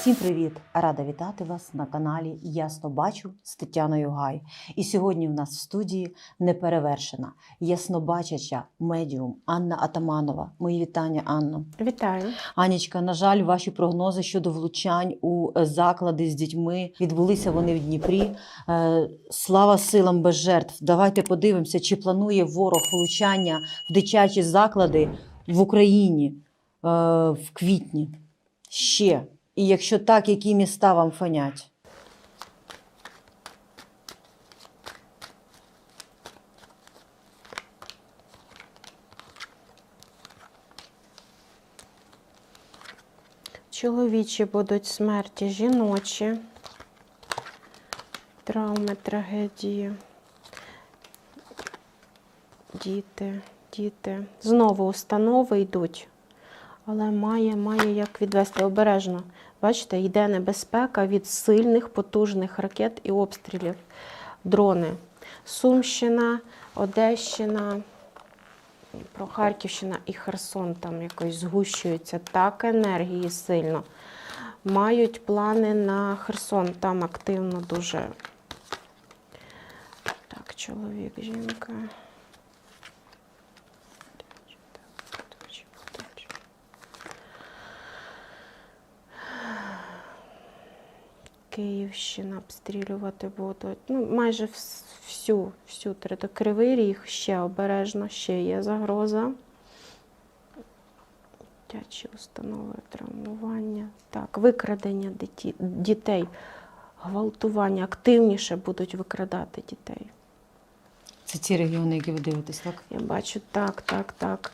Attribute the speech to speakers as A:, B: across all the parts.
A: Всім привіт! Рада вітати вас на каналі Ясно Бачу з Тетяною Гай. І сьогодні в нас в студії неперевершена, яснобачача медіум Анна Атаманова. Мої вітання, Анно.
B: Вітаю.
A: Анічка, на жаль, ваші прогнози щодо влучань у е, заклади з дітьми відбулися вони в Дніпрі. Е, Слава силам без жертв. Давайте подивимося, чи планує ворог влучання в дитячі заклади в Україні е, в квітні ще. І якщо так, які міста вам фонять?
B: Чоловічі будуть смерті, жіночі, травми, трагедії. Діти, діти. Знову установи йдуть. Але має, має як відвести обережно. Бачите, йде небезпека від сильних, потужних ракет і обстрілів. Дрони. Сумщина, Одещина, про Харківщина і Херсон там якось згущуються. Так енергії сильно. Мають плани на Херсон, там активно дуже. Так, чоловік, жінка. Київщина обстрілювати будуть. Ну, майже всю, всю територію. Кривий ріг ще обережно, ще є загроза. Дитячі установи, травмування. Так, викрадення діті- дітей, гвалтування. Активніше будуть викрадати дітей.
A: Це ті регіони, які ви дивитесь, так?
B: Я бачу, так, так, так.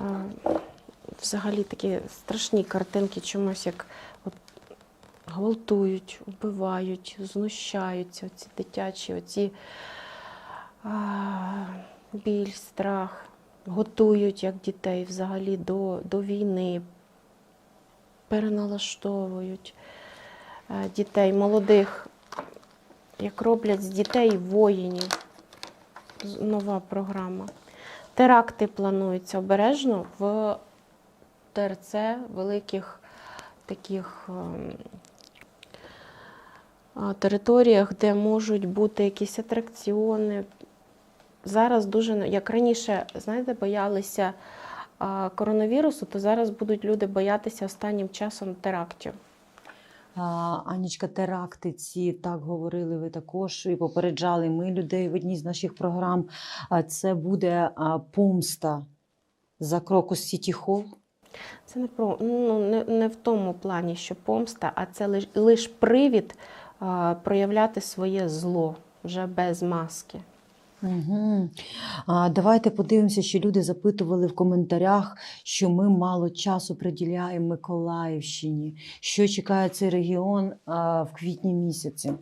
B: А, Взагалі такі страшні картинки чомусь як от, гвалтують, вбивають, знущаються, оці дитячі, оці а, біль, страх, готують як дітей взагалі до, до війни, переналаштовують е, дітей, молодих, як роблять з дітей воїнів. Нова програма. Теракти плануються обережно в ТРЦ великих таких ем, територіях, де можуть бути якісь атракціони. Зараз дуже, ну, як раніше, знаєте, боялися коронавірусу, то зараз будуть люди боятися останнім часом терактів.
A: Анічка, теракти ці так говорили ви також і попереджали ми людей в одній з наших програм. Це буде помста за крокус Сіті Холл.
B: Це не про ну не, не в тому плані, що помста, а це лиш, лиш привід проявляти своє зло вже без маски.
A: Угу. А, давайте подивимося, що люди запитували в коментарях, що ми мало часу приділяємо Миколаївщині. Що чекає цей регіон а, в квітні місяці?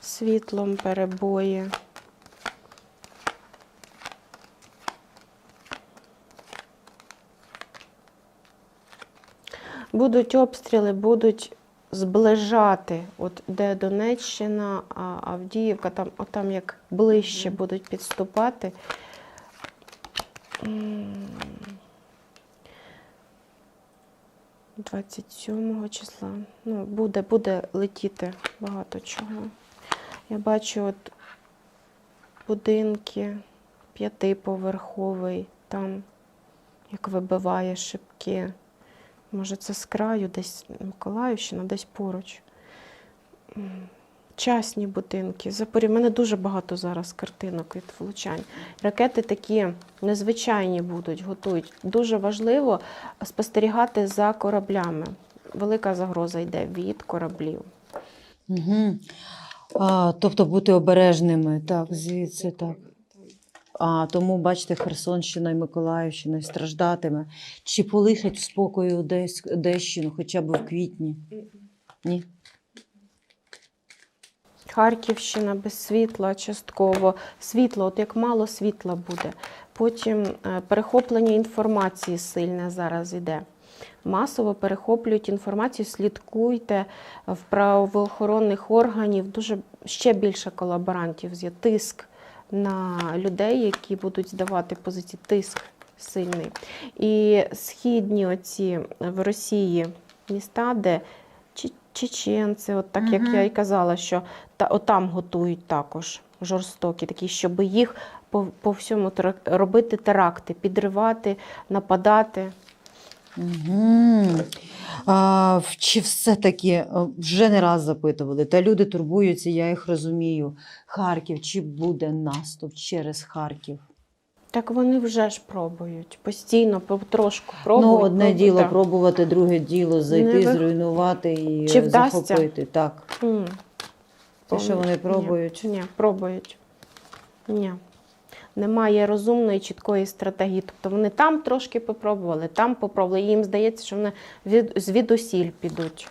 B: Світлом перебої. Будуть обстріли, будуть зближати, от де Донеччина, а Авдіївка, там, отам як ближче будуть підступати. М. 27 числа. Ну, буде, буде летіти багато чого. Я бачу от будинки, п'ятиповерховий, там як вибиває шибки. Може, це з краю, десь Миколаївщина, десь поруч. М, Частні будинки. У мене дуже багато зараз картинок від влучань. Ракети такі незвичайні будуть, готують. Дуже важливо спостерігати за кораблями. Велика загроза йде від кораблів.
A: Угу. А, тобто бути обережними. Так, звідси так. А, тому, бачите, Херсонщина і Миколаївщина страждатиме. Чи полишать в спокою Одесь, Одещину хоча б в квітні? Ні?
B: Харківщина без світла частково. Світло, от як мало світла буде. Потім е, перехоплення інформації сильне зараз іде. Масово перехоплюють інформацію, слідкуйте в правоохоронних органів. Дуже ще більше колаборантів є тиск на людей, які будуть здавати позиції. Тиск сильний. І східні оці в Росії міста, де чеченці, от так як я і казала, що та, отам готують також жорстокі такі, щоб їх по, по всьому робити теракти, підривати, нападати.
A: Угу. А, чи все-таки е, вже не раз запитували, та люди турбуються, я їх розумію. Харків, чи буде наступ через Харків?
B: Так вони вже ж пробують, постійно, потрошку пробують.
A: ну, одне
B: пробують,
A: діло
B: так.
A: пробувати, друге діло зайти,
B: Не
A: зруйнувати і
B: Чи вдасться?
A: захопити. Так.
B: М.
A: Те, що вони
B: Ні,
A: пробують.
B: Ні, пробують. Ні. Немає розумної, чіткої стратегії. Тобто вони там трошки попробували, там попробували. І їм здається, що вони від, звідусіль підуть.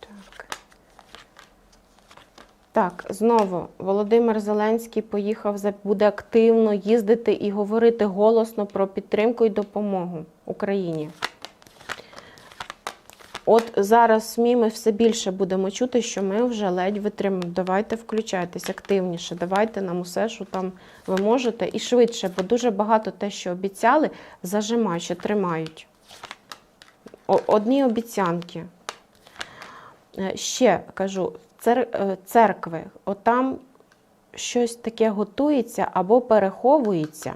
B: Так. Так, знову Володимир Зеленський поїхав, буде активно їздити і говорити голосно про підтримку і допомогу Україні. От зараз СМІ ми все більше будемо чути, що ми вже ледь витримуємо. Давайте включайтесь активніше, давайте нам усе, що там ви можете, і швидше, бо дуже багато те, що обіцяли, зажимають, ще тримають. Одні обіцянки. Е, Ще кажу, е, церкви, отам щось таке готується або переховується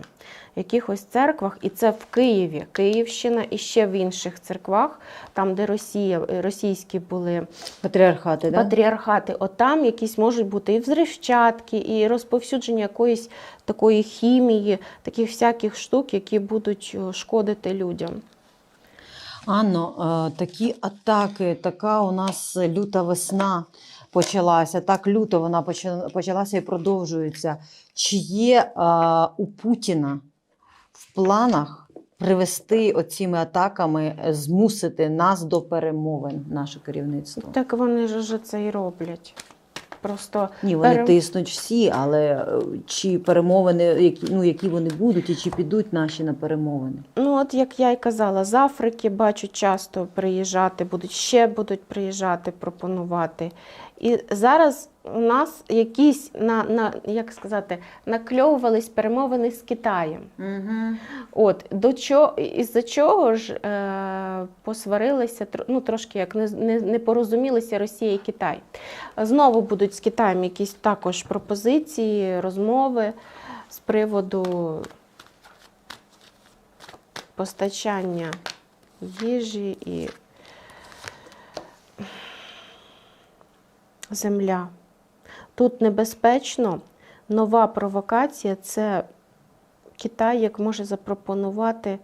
B: в якихось церквах, і це в Києві, Київщина і ще в інших церквах, там, де Росія, російські були
A: Патріархати, так?
B: патріархати, отам якісь можуть бути і взривчатки, і розповсюдження якоїсь такої хімії, таких всяких штук, які будуть е, шкодити людям.
A: Анно, е, такі атаки, така у нас люта весна почалася. Так люто вона почала- почалася і продовжується. Чи є е, у Путіна в планах привести оціми атаками, е, змусити нас до перемовин, наше керівництво?
B: Так вони ж вже це і роблять. Просто
A: Ні, вони
B: перем-
A: тиснуть всі, але е, чи перемовини, які, ну, які вони будуть, і чи підуть наші на перемовини?
B: Ну, от як я й казала, з Африки бачу часто приїжджати, будуть ще будуть приїжджати, пропонувати. І зараз у нас якісь на, на як сказати, накльовувались перемовини з Китаєм.
A: Угу.
B: От до чого із-за чого ж е, посварилися, ну трошки як не, не, не порозумілися Росія і Китай. Знову будуть з Китаєм якісь також пропозиції, розмови з приводу постачання їжі і земля. Тут небезпечно. Нова провокація це Китай як може запропонувати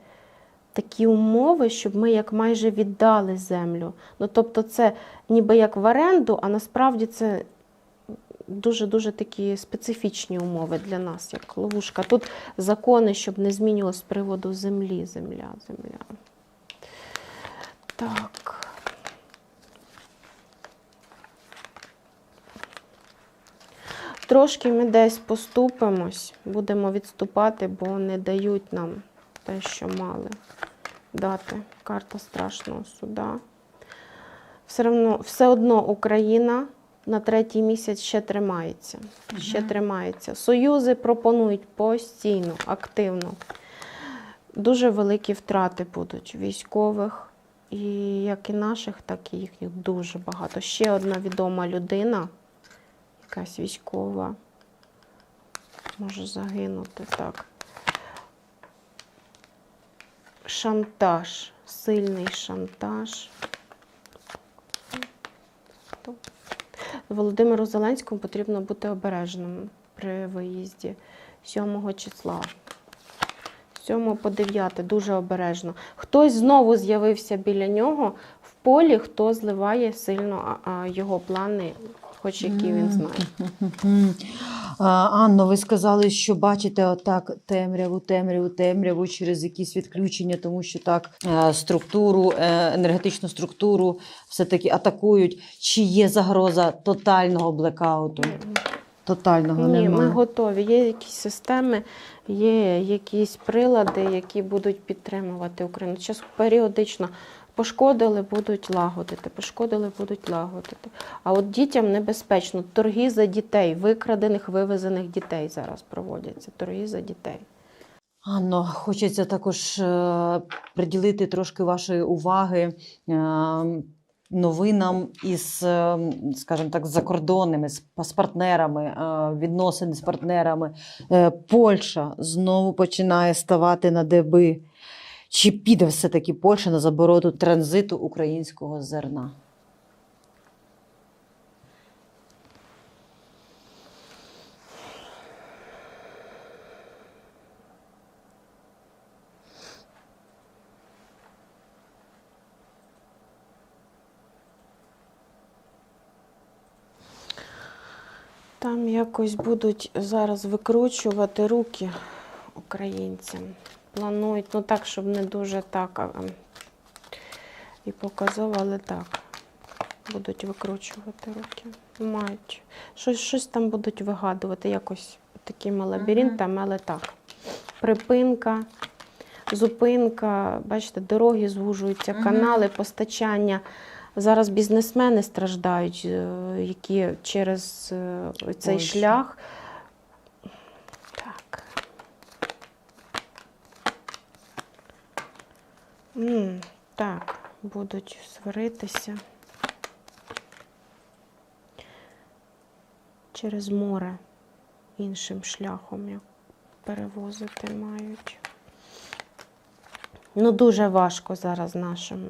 B: такі умови, щоб ми як майже віддали землю. Ну, тобто, це ніби як в оренду, а насправді це дуже-дуже такі специфічні умови для нас, як ловушка. Тут закони, щоб не змінювалося з приводу землі, земля, земля. Так. Трошки ми десь поступимось, будемо відступати, бо не дають нам те, що мали дати. Карта страшного суда. Все одно, все одно Україна на третій місяць ще тримається. Ще
A: Мгм.
B: тримається. Союзи пропонують постійно, активно. Дуже великі втрати будуть військових, і як і наших, так і їхніх дуже багато. Ще одна відома людина, якась військова, може загинути так. Шантаж, сильний шантаж. Володимиру Зеленському потрібно бути обережним при виїзді 7 числа. 7 по 9 дуже обережно. Хтось знову з'явився біля нього в полі, хто зливає сильно його плани, хоч які він знає.
A: Анно, ви сказали, що бачите отак темряву, темряву, темряву через якісь відключення, тому що так е, структуру, е, енергетичну структуру все-таки атакують. Чи є загроза тотального блекауту? Тотального
B: Ні,
A: немає.
B: ми готові. Є якісь системи, є якісь прилади, які будуть підтримувати Україну. Час періодично Пошкодили, будуть лагодити, пошкодили, будуть лагодити. А от дітям небезпечно. Торги за дітей, викрадених, вивезених дітей зараз проводяться. Торги за дітей.
A: Анно, хочеться також е, приділити трошки вашої уваги е, новинам із, е, скажімо так, закордонними, з, партнерами, відносини з партнерами. Польща знову починає ставати на деби. Чи піде все-таки Польща на заборону транзиту українського зерна?
B: Там якось будуть зараз викручувати руки українцям. Планують, ну так, щоб не дуже так і показово, але так. Будуть викручувати руки. Мають. Щось, щось там будуть вигадувати, якось такими лабіринтами, але так. Припинка, зупинка, бачите, дороги звужуються, канали, постачання. Зараз бізнесмени страждають, е, які через е, цей
A: Польща.
B: шлях. Так. М, так, будуть сваритися. Через море іншим шляхом як перевозити мають. Ну, дуже важко зараз нашим.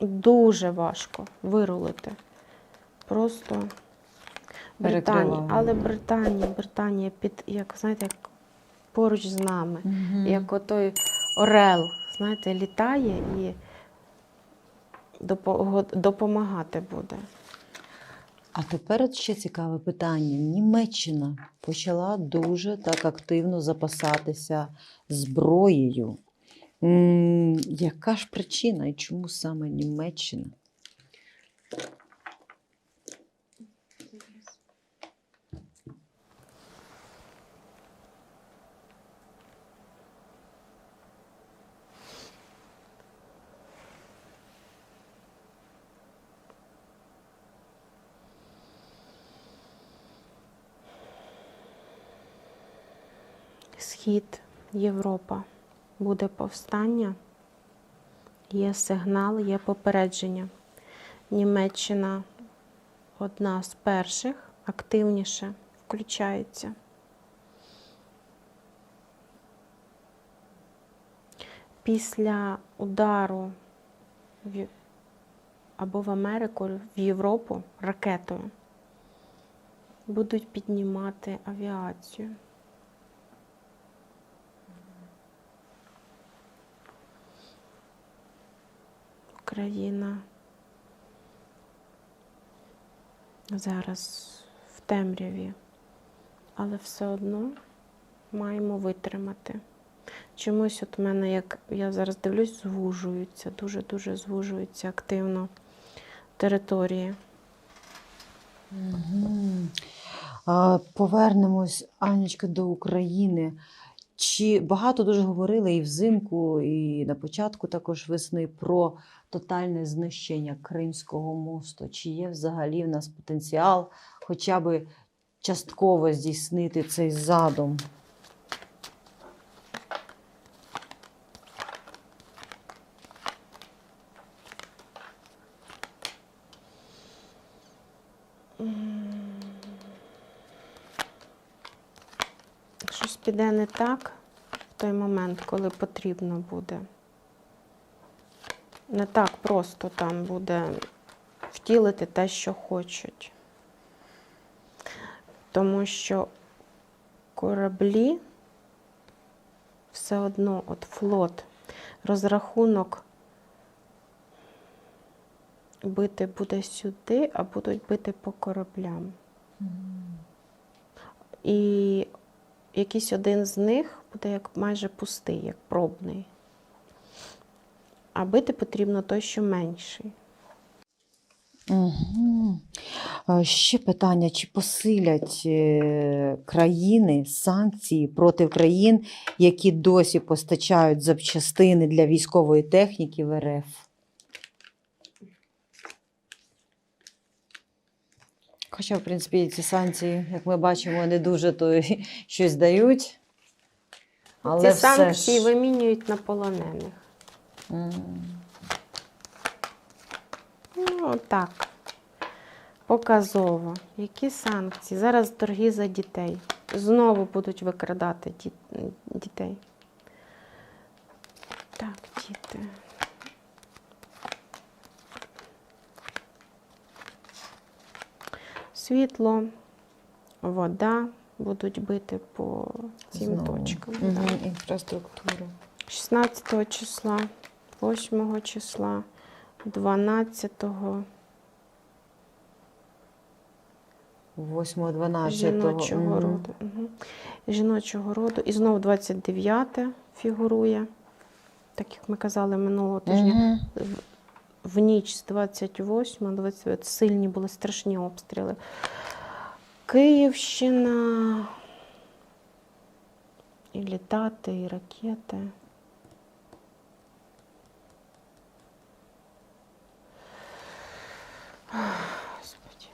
B: Дуже важко вирулити. Просто Британія. Але Британія, Британія під, як знаєте, як поруч з нами. Як отой орел, знаєте, літає і допомагати буде.
A: А тепер ще цікаве питання. Німеччина почала дуже так активно запасатися зброєю. М, яка ж причина і чому саме Німеччина?
B: Схід, Європа. Буде повстання, є сигнал, є попередження. Німеччина одна з перших, активніше включається. Після удару в, або в Америку, в Європу ракетою будуть піднімати авіацію. Україна зараз в темряві, але все одно маємо витримати. Чомусь от в мене, як я зараз дивлюсь, звужуються, дуже-дуже звужуються активно території.
A: А, Повернемось, Анічка, до України. Чи багато дуже говорили і взимку, і на початку також весни про тотальне знищення Кримського мосту? Чи є взагалі в нас потенціал хоча б частково здійснити цей задум?
B: Щось піде не так в той момент, коли потрібно буде. Не так просто там буде втілити те, що хочуть. Тому що кораблі все одно, от флот, розрахунок бити буде сюди, а будуть бити по кораблям. І якийсь один з них буде як майже пустий, як пробний. А бити потрібно той, що менший.
A: Угу. Ще питання: чи посилять е, країни санкції проти країн, які досі постачають запчастини для військової техніки в РФ? Хоча, в принципі, ці санкції, як ми бачимо, не дуже то щось дають. Але
B: Ці
A: все
B: санкції
A: ж...
B: вимінюють на полонених.
A: М.
B: Ну, так. Показово. Які санкції? Зараз торги за дітей. Знову будуть викрадати дітей. Так, діти. Світло, вода будуть бити по цим
A: Знову.
B: точкам. Так.
A: Інфраструктура.
B: 16 числа, 8 числа, 12
A: 8-12.
B: жіночого роду. Угу. Жіночого роду. І знову 29 фігурує, так як ми казали минулого тижня. В- ніч з 28 29 сильні були страшні обстріли. Київщина. І літати, і ракети. Господи.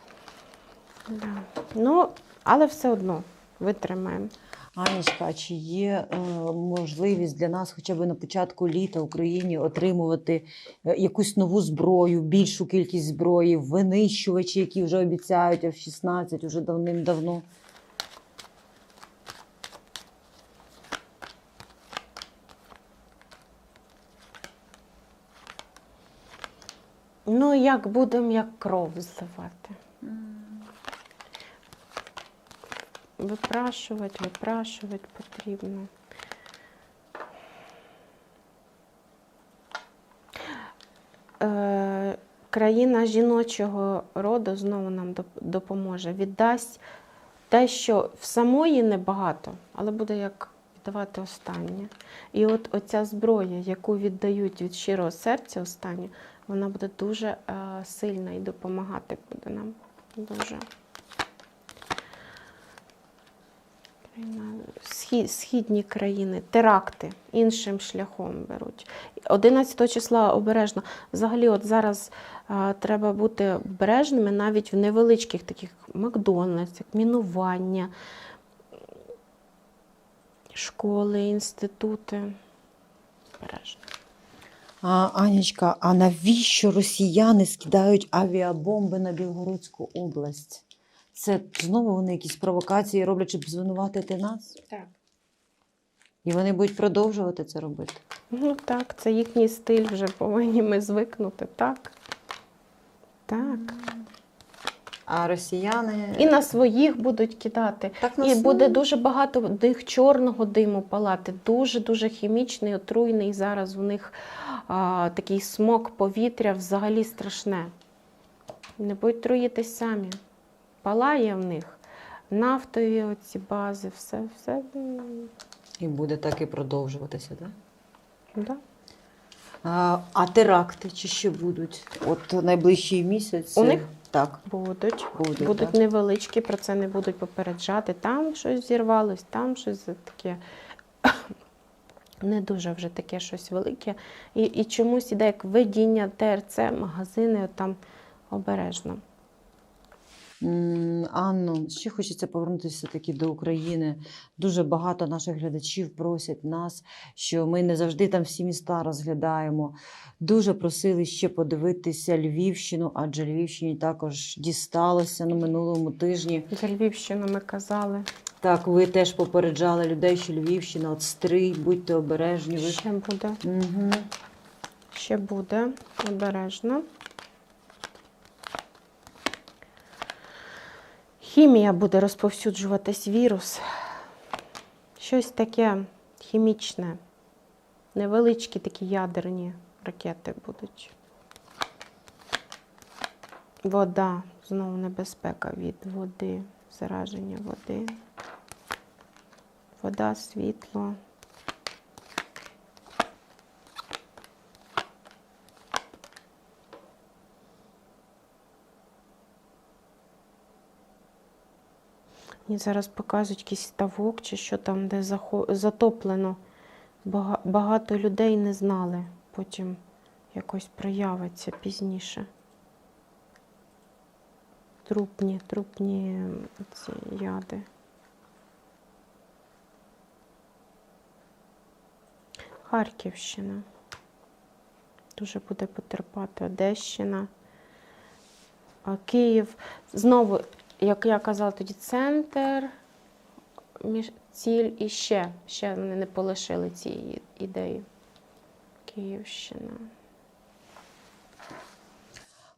B: Да. Ну, але все одно витримаємо.
A: Анечка, а чи є е, можливість для нас хоча б на початку літа в Україні отримувати е, якусь нову зброю, більшу кількість зброї, винищувачі, які вже обіцяють F-16 уже давним-давно?
B: Ну, як будемо як кров зливати. Випрашувати, випрашувати потрібно. Е, країна жіночого роду знову нам допоможе. Віддасть те, що в самої небагато, але буде як віддавати останнє. І от оця зброя, яку віддають від щирого серця останнє, вона буде дуже е, сильна і допомагати буде нам. Дуже. Країна- Схід, східні країни, теракти іншим шляхом беруть. 11 числа обережно. Взагалі, от зараз а, треба бути обережними навіть в невеличких таких Макдональдсах, мінування, школи, інститути. Обережно.
A: А, Анечка, а навіщо росіяни скидають авіабомби на Білгородську область? Це знову вони якісь провокації роблять, щоб звинуватити нас?
B: Так.
A: І вони будуть продовжувати це робити.
B: Ну так, це їхній стиль, вже повинні ми звикнути. Так. Так.
A: А росіяни
B: І на своїх будуть кидати.
A: так на
B: І буде дуже багато в них чорного диму палати, дуже-дуже хімічний, отруйний. Зараз у них а, такий смок повітря взагалі страшне. Не будуть труїтись самі. Палає в них нафтові оці бази, все, все.
A: І буде так і продовжуватися, так?
B: Да.
A: А, а теракти чи ще будуть? От найближчий місяць.
B: У них?
A: Так.
B: Будуть.
A: Будуть,
B: будуть
A: так.
B: невеличкі, про це не будуть попереджати. Там щось зірвалось, там щось таке. Не дуже вже таке щось велике. І, і чомусь іде як видіння ТРЦ, магазини там обережно.
A: Анно, ще хочеться повернутися таки до України. Дуже багато наших глядачів просять нас, що ми не завжди там всі міста розглядаємо. Дуже просили ще подивитися Львівщину, адже Львівщині також дісталося на минулому тижні.
B: За Львівщину ми казали.
A: Так, ви теж попереджали людей, що Львівщина, от стрий, будьте обережні. Ви...
B: Ще буде.
A: Угу.
B: Ще буде. Обережно. Хімія буде розповсюджуватись вірус. Щось таке хімічне. Невеличкі такі ядерні ракети будуть. Вода. Знову небезпека від води, зараження води. Вода, світло. Мені зараз показують якийсь ставок чи що там, де затоплено. Багато людей не знали. Потім якось проявиться пізніше. трупні, трупні ці яди. Харківщина. Дуже буде потерпати Одещина. Київ. Знову, як я казала тоді, центр, між, ціль і ще. Ще вони не полишили ці і- ідеї. Київщина.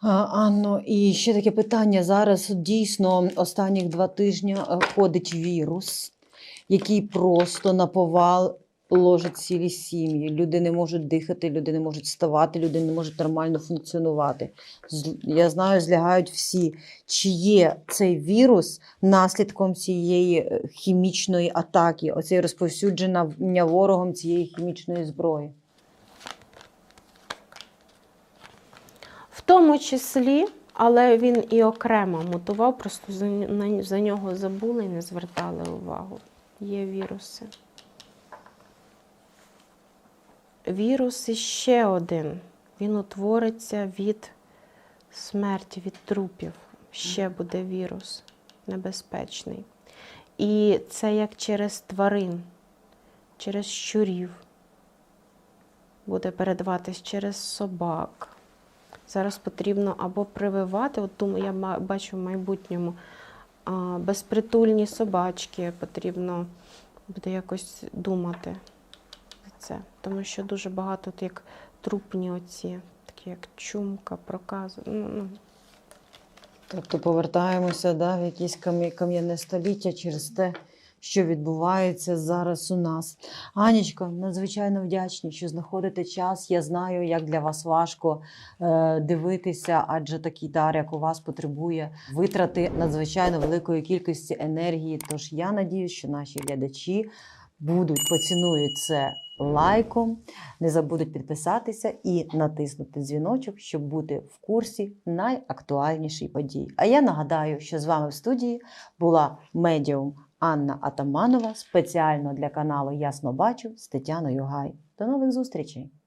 A: Анно, і ще таке питання. Зараз дійсно останніх два тижні е, ходить вірус, який просто наповал ложить цілі сім'ї. Люди не можуть дихати, люди не можуть вставати, люди не можуть нормально функціонувати. Я знаю, злягають всі. Чи є цей вірус наслідком цієї е, хімічної атаки, оцей розповсюдження ворогом цієї хімічної зброї?
B: В тому числі, але він і окремо мутував, просто за нього забули і не звертали увагу. Є віруси. Вірус іще один. Він утвориться від смерті, від трупів. Ще буде вірус небезпечний. І це як через тварин, через щурів. Буде передаватись через собак. Зараз потрібно або прививати, от думаю, я бачу в майбутньому безпритульні собачки, потрібно буде якось думати це. Тому що дуже багато от як трупні оці, такі як чумка, прокази. Ну, ну,
A: Тобто повертаємося да, в кам'я- кам'яне століття через те, що відбувається зараз у нас. Анічко, надзвичайно вдячні, що знаходите час. Я знаю, як для вас важко е, дивитися, адже такий дар, як у вас, потребує витрати надзвичайно великої кількості енергії. Тож я надію, що наші глядачі будуть поцінують це лайком, не забудуть підписатися і натиснути дзвіночок, щоб бути в курсі найактуальнішої події. А я нагадаю, що з вами в студії була медіум Анна Атаманова спеціально для каналу Ясно Бачу з Тетяною Гай. До нових зустрічей!